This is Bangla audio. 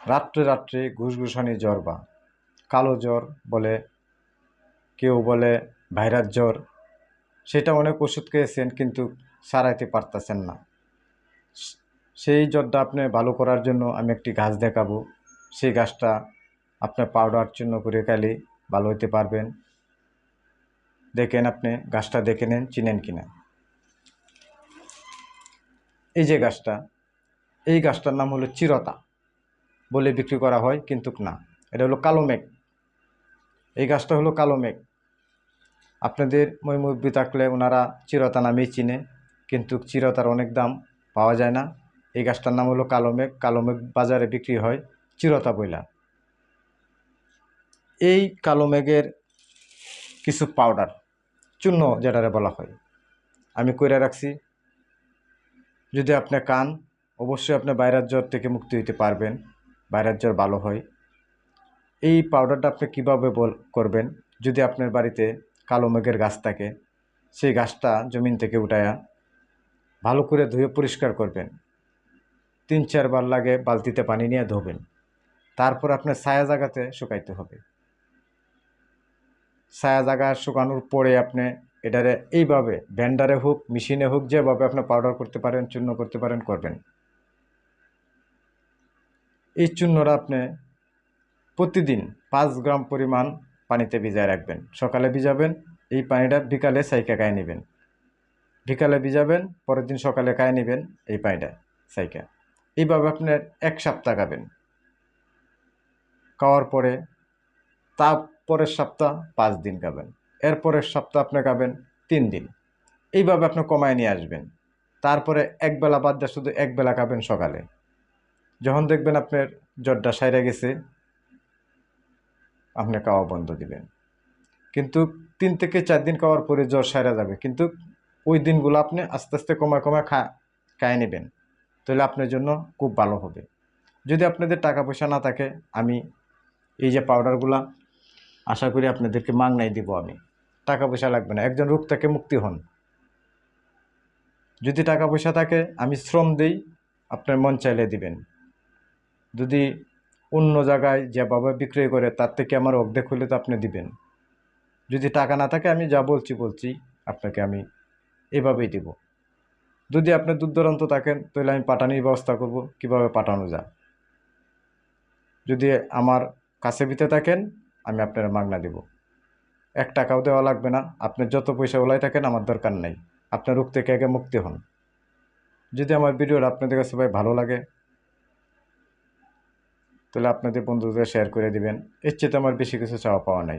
রাত্রে রাত্রে ঘুষঘুষানি জ্বর বা। কালো জ্বর বলে, কেউ বলে ভাইরাস জ্বর। সেটা অনেক ওষুধ খেয়েছেন কিন্তু সারাইতে পারতেছেন না। সেই জ্বরটা আপনি ভালো করার জন্য আমি একটি গাছ দেখাবো। সেই গাছটা আপনার পাউডার চূর্ণ করে খেলে ভালো হতে পারবেন। দেখেন আপনি গাছটা দেখে নেন, চিনেন কিনা। এই যে গাছটা, এই গাছটার নাম হলো চিরতা। বলে বিক্রি করা হয়, কিন্তু না। এটা হলো কালো মেঘ। এই গাছটা হলো কালো মেঘ। আপনাদের মই ময়মুরব্বী থাকলে ওনারা চিরতা নামেই চিনে, কিন্তু চিরতার অনেক দাম পাওয়া যায় না। এই গাছটার নাম হলো কালো মেঘ। কালো মেঘ বাজারে বিক্রি হয় চিরতা বইলা। এই কালো মেঘের কিছু পাউডার, চূর্ণ যেটারে বলা হয়, আমি কইরা রাখছি। যদি আপনি কান, অবশ্যই আপনি বাইরের জ্বর থেকে মুক্তি হতে পারবেন। বাইরের জ্বর ভালো হয়। এই পাউডারটা আপনি কীভাবে বল, করবেন? যদি আপনার বাড়িতে কালো মেঘের গাছ থাকে, সেই গাছটা জমিন থেকে উঠায়া ভালো করে ধুয়ে পরিষ্কার করবেন। তিন চারবার লাগে বালতিতে পানি নিয়ে ধোবেন। তারপর আপনার ছায়া জায়গাতে শুকাইতে হবে। ছায়া জায়গা শুকানোর পরে আপনি এটারে এইভাবে ব্যান্ডারে হোক, মেশিনে হোক, যেভাবে আপনি পাউডার করতে পারেন, চূর্ণ করতে পারেন, করবেন। এই চূর্ণটা আপনি প্রতিদিন পাঁচ গ্রাম পরিমাণ পানিতে ভিজায় রাখবেন। সকালে ভিজাবেন, এই পানিটা বিকালে সাইকা গায়ে নেবেন। বিকালে ভিজাবেন, পরের দিন সকালে গায়ে নেবেন এই পানিটা সাইকা। এইভাবে আপনার এক সপ্তাহ খাবেন। খাওয়ার পরে তা পরের সপ্তাহ পাঁচ দিন খাবেন। এরপরের সপ্তাহ আপনি খাবেন তিন দিন। এইভাবে আপনি কমায় নিয়ে আসবেন। তারপরে একবেলা বাদ দিয়ে শুধু একবেলা খাবেন সকালে। যখন দেখবেন আপনার জ্বরটা সাইরে গেছে আপনি খাওয়া বন্ধ দিবেন। কিন্তু তিন থেকে চার দিন খাওয়ার পরে জ্বর সাইরা যাবে। কিন্তু ওই দিনগুলো আপনি আস্তে আস্তে কমায় কমায় খা খায় নেবেন। তাহলে আপনার জন্য খুব ভালো হবে। যদি আপনাদের টাকা পয়সা না থাকে, আমি এই যে পাউডারগুলা আশা করি আপনাদেরকে মাংনাই দিব আমি। টাকা পয়সা লাগবে না। একজন রোগ থেকে মুক্তি হন। যদি টাকা পয়সা থাকে, আমি শ্রম দেই, আপনার মন চাইলে দিবেন। যদি অন্য জায়গায় যেভাবে বিক্রয় করে, তার থেকে আমার অর্ধেক হলে তো আপনি দিবেন। যদি টাকা না থাকে, আমি যা বলছি বলছি, আপনাকে আমি এভাবেই দিব। যদি আপনি দূর দূরান্ত থাকেন, তাহলে আমি পাঠানোর ব্যবস্থা করব, কীভাবে পাঠানো যায়। যদি আমার কাছে ভিতে থাকেন, আমি আপনার মাগনা দেব। এক টাকাও দেওয়া লাগবে না। আপনি যত পয়সা ওলাই থাকেন, আমার দরকার নাই। আপনার রোগ থেকে আগে মুক্তি হন। যদি আমার ভিডিওটা আপনাদের কাছে ভাই ভালো লাগে তাহলে আপনাদের বন্ধুদের শেয়ার করে দিবেন। এর চেয়ে তো আমার বেশি কিছু চাওয়া পাওয়া নাই।